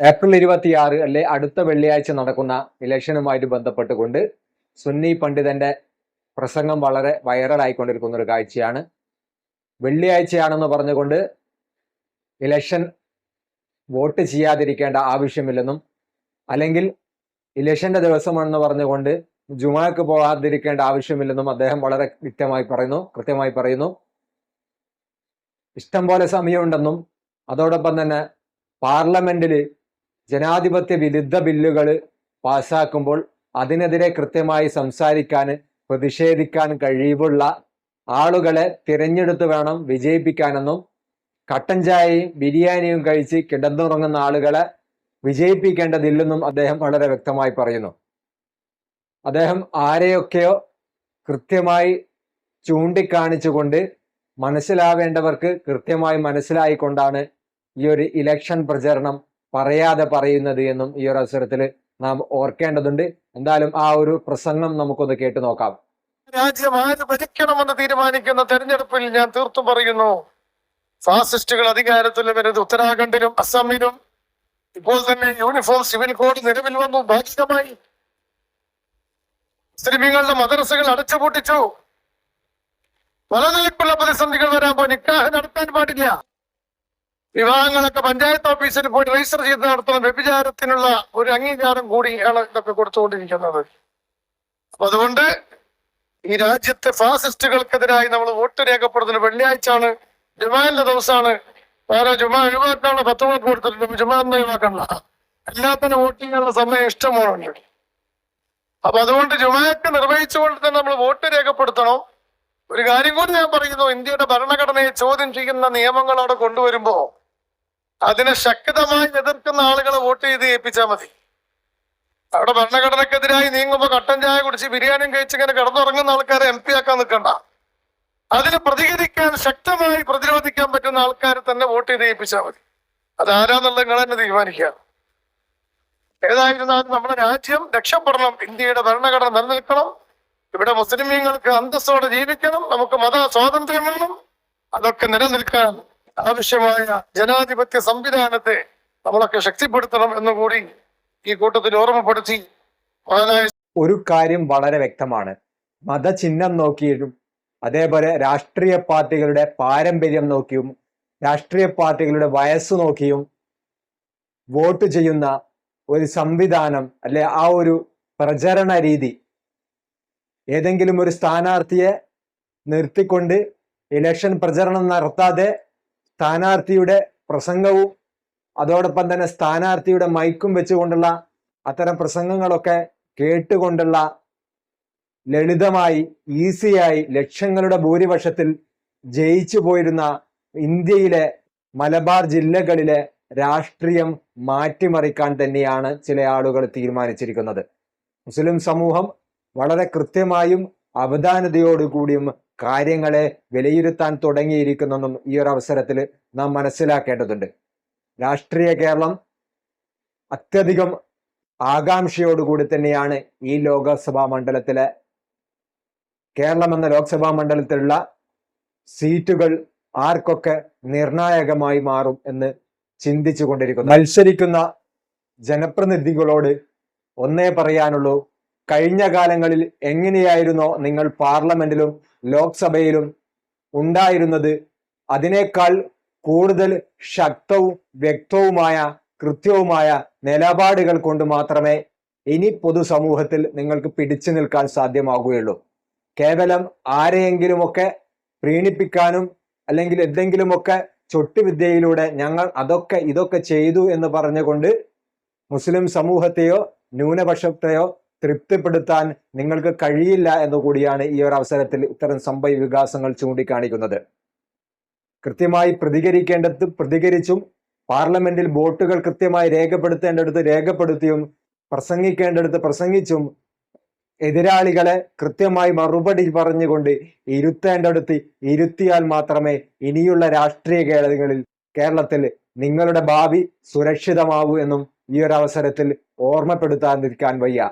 April ഇരുപത്തിയാറ് അല്ലെ അടുത്ത വെള്ളിയാഴ്ച നടക്കുന്ന ഇലക്ഷനുമായിട്ട് ബന്ധപ്പെട്ടുകൊണ്ട് സുന്നി പണ്ഡിതന്റെ പ്രസംഗം വളരെ വൈറലായിക്കൊണ്ടിരിക്കുന്ന ഒരു കാഴ്ചയാണ്. വെള്ളിയാഴ്ചയാണെന്ന് പറഞ്ഞുകൊണ്ട് ഇലക്ഷൻ വോട്ട് ചെയ്യാതിരിക്കേണ്ട ആവശ്യമില്ലെന്നും അല്ലെങ്കിൽ ഇലക്ഷന്റെ ദിവസമാണെന്ന് പറഞ്ഞുകൊണ്ട് ജുമാക്ക് പോകാതിരിക്കേണ്ട ആവശ്യമില്ലെന്നും അദ്ദേഹം വളരെ വ്യക്തമായി പറയുന്നു കൃത്യമായി പറയുന്നു. ഇഷ്ടം പോലെ സമയമുണ്ടെന്നും അതോടൊപ്പം തന്നെ പാർലമെന്റിൽ ജനാധിപത്യ വിരുദ്ധ ബില്ലുകൾ പാസാക്കുമ്പോൾ അതിനെതിരെ കൃത്യമായി സംസാരിക്കാൻ പ്രതിഷേധിക്കാൻ കഴിവുള്ള ആളുകളെ തിരഞ്ഞെടുത്ത് വേണം വിജയിപ്പിക്കാനെന്നും കട്ടൻ ചായയും ബിരിയാണിയും കഴിച്ച് കിടന്നുറങ്ങുന്ന ആളുകളെ വിജയിപ്പിക്കേണ്ടതില്ലെന്നും അദ്ദേഹം വളരെ വ്യക്തമായി പറയുന്നു. അദ്ദേഹം ആരെയൊക്കെയോ കൃത്യമായി ചൂണ്ടിക്കാണിച്ചുകൊണ്ട് മനസ്സിലാവേണ്ടവർക്ക് കൃത്യമായി മനസ്സിലായിക്കൊണ്ടാണ് ഈ ഒരു ഇലക്ഷൻ പ്രചരണം പറയാതെ പറയുന്നത് എന്നും ഈ ഒരു അവസരത്തിൽ നാം ഓർക്കേണ്ടതുണ്ട്. എന്തായാലും ആ ഒരു പ്രസംഗം നമുക്കൊന്ന് കേട്ടു നോക്കാം. രാജ്യം ആര് ഭരിക്കണമെന്ന് തീരുമാനിക്കുന്ന തെരഞ്ഞെടുപ്പിൽ ഞാൻ തീർത്തും പറയുന്നു. ഫാസിസ്റ്റുകൾ അധികാരത്തിൽ വരുന്നത് ഉത്തരാഖണ്ഡിലും അസമിലും. ഇപ്പോൾ തന്നെ യൂണിഫോം സിവിൽ കോഡ് നിലവിൽ വന്നു ഭാഗികമായി. മുസ്ലിമീങ്ങളുടെ മദ്രസകൾ അടച്ചുപൂട്ടിച്ചു. നിലക്കുള്ള പ്രതിസന്ധികൾ വരാൻ പോയി നിക്കാഹ് നടത്താൻ പാടില്ല. വിവാഹങ്ങളൊക്കെ പഞ്ചായത്ത് ഓഫീസിൽ പോയി രജിസ്റ്റർ ചെയ്ത് നടത്തുന്ന വ്യഭിചാരത്തിനുള്ള ഒരു അംഗീകാരം കൂടിയാണ് ഇതൊക്കെ കൊടുത്തുകൊണ്ടിരിക്കുന്നത്. അപ്പൊ അതുകൊണ്ട് ഈ രാജ്യത്തെ ഫാസിസ്റ്റുകൾക്കെതിരായി നമ്മൾ വോട്ട് രേഖപ്പെടുത്തുന്ന വെള്ളിയാഴ്ചയാണ് ജുമാന്റെ ദിവസമാണ്. വേറെ ജുമാ ഒഴിവാക്കാനുള്ള പത്ത് വോട്ട് കൊടുത്തിട്ടുണ്ട്. ജുമാ എന്ന് ഒഴിവാക്കണ്ട. എല്ലാത്തിനും ചെയ്യാനുള്ള സമയം ഇഷ്ടമാണ് അപ്പൊ അതുകൊണ്ട് ജുമാക്ക് നിർവഹിച്ചുകൊണ്ട് തന്നെ നമ്മൾ വോട്ട് രേഖപ്പെടുത്തണം. ഒരു കാര്യം കൂടി ഞാൻ പറയുന്നു. ഇന്ത്യയുടെ ഭരണഘടനയെ ചോദ്യം ചെയ്യുന്ന നിയമങ്ങൾ അവിടെ കൊണ്ടുവരുമ്പോ അതിനെ ശക്തമായി എതിർക്കുന്ന ആളുകളെ വോട്ട് ചെയ്ത് ഏൽപ്പിച്ചാൽ മതി. അവിടെ ഭരണഘടനക്കെതിരായി നീങ്ങുമ്പോ കട്ടൻ ചായ കുടിച്ച് ബിരിയാണിയും കഴിച്ച് ഇങ്ങനെ കിടന്നുറങ്ങുന്ന ആൾക്കാരെ എം പി ആക്കാൻ നിൽക്കണ്ട. അതിന് പ്രതികരിക്കാൻ ശക്തമായി പ്രതിരോധിക്കാൻ പറ്റുന്ന ആൾക്കാരെ തന്നെ വോട്ട് ചെയ്ത് ഏൽപ്പിച്ചാൽ മതി. അതാരാന്നുള്ളത് നിങ്ങൾ തന്നെ തീരുമാനിക്കുക. ഏതായിരുന്നാലും നമ്മുടെ രാജ്യം രക്ഷപ്പെടണം. ഇന്ത്യയുടെ ഭരണഘടന നിലനിൽക്കണം. ഇവിടെ മുസ്ലിമീങ്ങൾക്ക് അന്തസ്സോടെ ജീവിക്കണം. നമുക്ക് മത സ്വാതന്ത്ര്യം വേണം. അതൊക്കെ നിലനിൽക്കാൻ ആവശ്യമായ ജനാധിപത്യ സംവിധാനത്തെ നമ്മളൊക്കെ ശക്തിപ്പെടുത്തണം എന്നുകൂടി ഈ കൂട്ടത്തിൽ ഓർമ്മപ്പെടുത്തി ഒരു കാര്യം വളരെ വ്യക്തമാണ്. മതചിഹ്നം നോക്കിയിട്ടും അതേപോലെ രാഷ്ട്രീയ പാർട്ടികളുടെ പാരമ്പര്യം നോക്കിയും രാഷ്ട്രീയ പാർട്ടികളുടെ വയസ്സ് നോക്കിയും വോട്ട് ചെയ്യുന്ന ഒരു സംവിധാനം അല്ലെ ആ ഒരു പ്രചരണ രീതി ഏതെങ്കിലും ഒരു സ്ഥാനാർത്ഥിയെ നിർത്തിക്കൊണ്ട് ഇലക്ഷൻ പ്രചരണം നടത്താതെ സ്ഥാനാർത്ഥിയുടെ പ്രസംഗവും അതോടൊപ്പം തന്നെ സ്ഥാനാർത്ഥിയുടെ മൈക്കും വെച്ചുകൊണ്ടുള്ള അത്തരം പ്രസംഗങ്ങളൊക്കെ കേട്ടുകൊണ്ടുള്ള ലളിതമായി ഈസിയായി ലക്ഷങ്ങളുടെ ഭൂരിപക്ഷത്തിൽ ജയിച്ചു പോയിരുന്ന ഇന്ത്യയിലെ മലബാർ ജില്ലകളിലെ രാഷ്ട്രീയം മാറ്റിമറിക്കാൻ തന്നെയാണ് ചില ആളുകൾ തീരുമാനിച്ചിരിക്കുന്നത്. മുസ്ലിം സമൂഹം വളരെ കൃത്യമായും അവധാനതയോടുകൂടിയും കാര്യങ്ങളെ വിലയിരുത്താൻ തുടങ്ങിയിരിക്കുന്നെന്നും ഈ ഒരു അവസരത്തിൽ നാം മനസ്സിലാക്കേണ്ടതുണ്ട്. രാഷ്ട്രീയ കേരളം അത്യധികം ആകാംക്ഷയോടുകൂടി തന്നെയാണ് ഈ ലോകസഭാ മണ്ഡലത്തിലെ കേരളം എന്ന ലോക്സഭാ മണ്ഡലത്തിലുള്ള സീറ്റുകൾ ആർക്കൊക്കെ നിർണായകമായി മാറും എന്ന് ചിന്തിച്ചു കൊണ്ടിരിക്കുന്നു. മത്സരിക്കുന്ന ജനപ്രതിനിധികളോട് ഒന്നേ പറയാനുള്ളൂ കഴിഞ്ഞ കാലങ്ങളിൽ എങ്ങനെയായിരുന്നോ നിങ്ങൾ പാർലമെന്റിലും ലോക്സഭയിലും ഉണ്ടായിരുന്നത് അതിനേക്കാൾ കൂടുതൽ ശക്തവും വ്യക്തവുമായ കൃത്യവുമായ നിലപാടുകൾ കൊണ്ട് മാത്രമേ ഇനി പൊതുസമൂഹത്തിൽ നിങ്ങൾക്ക് പിടിച്ചു നിൽക്കാൻ സാധ്യമാകുകയുള്ളൂ. കേവലം ആരെയെങ്കിലുമൊക്കെ പ്രീണിപ്പിക്കാനും അല്ലെങ്കിൽ എന്തെങ്കിലുമൊക്കെ ചൊട്ടുവിദ്യയിലൂടെ ഞങ്ങൾ അതൊക്കെ ഇതൊക്കെ ചെയ്തു എന്ന് പറഞ്ഞുകൊണ്ട് മുസ്ലിം സമൂഹത്തെയോ ന്യൂനപക്ഷത്തെയോ തൃപ്തിപ്പെടുത്താൻ നിങ്ങൾക്ക് കഴിയില്ല എന്ന് കൂടിയാണ് ഈ ഒരു അവസരത്തിൽ ഇത്തരം സംഭവ വികാസങ്ങൾ ചൂണ്ടിക്കാണിക്കുന്നത്. കൃത്യമായി പ്രതികരിക്കേണ്ടത് പ്രതികരിച്ചും പാർലമെന്റിൽ വോട്ടുകൾ കൃത്യമായി രേഖപ്പെടുത്തേണ്ടടുത്ത് രേഖപ്പെടുത്തിയും പ്രസംഗിക്കേണ്ടടുത്ത് പ്രസംഗിച്ചും എതിരാളികളെ കൃത്യമായി മറുപടി പറഞ്ഞുകൊണ്ട് ഇരുത്തേണ്ടടുത്ത് ഇരുത്തിയാൽ മാത്രമേ ഇനിയുള്ള രാഷ്ട്രീയ കേരളങ്ങളിൽ കേരളത്തിൽ നിങ്ങളുടെ ഭാവി സുരക്ഷിതമാവൂ എന്നും ഈ ഒരു അവസരത്തിൽ ഓർമ്മപ്പെടുത്താതിരിക്കാൻ വയ്യ.